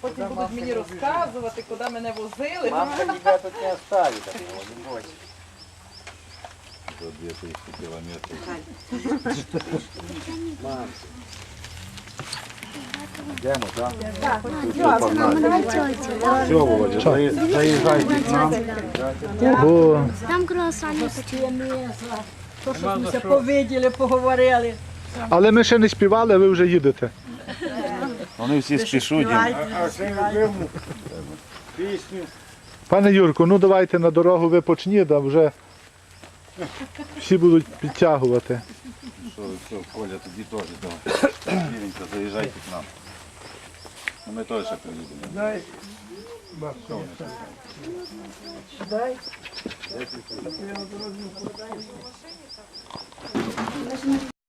Потім будуть мені розказувати, куди мене возили. Мамка тебя тут не оставит, так не бойся. до 2000 километров. Йдемо, так? Все, Володя, заїжджайте к нам. Ого. Там круассан. Ми повиділи, поговорили але ми ще не співали, а ви вже їдете. Вони всі спішуть. А ще любимо пісню. Пане Юрку, ну давайте на дорогу ви почніть, а вже всі будуть підтягувати. Що, все, Коля, тоді теж давай. Віренько, заїжджайте к нам. Ну, Ми теж ще приїдемо. Дай. Дай.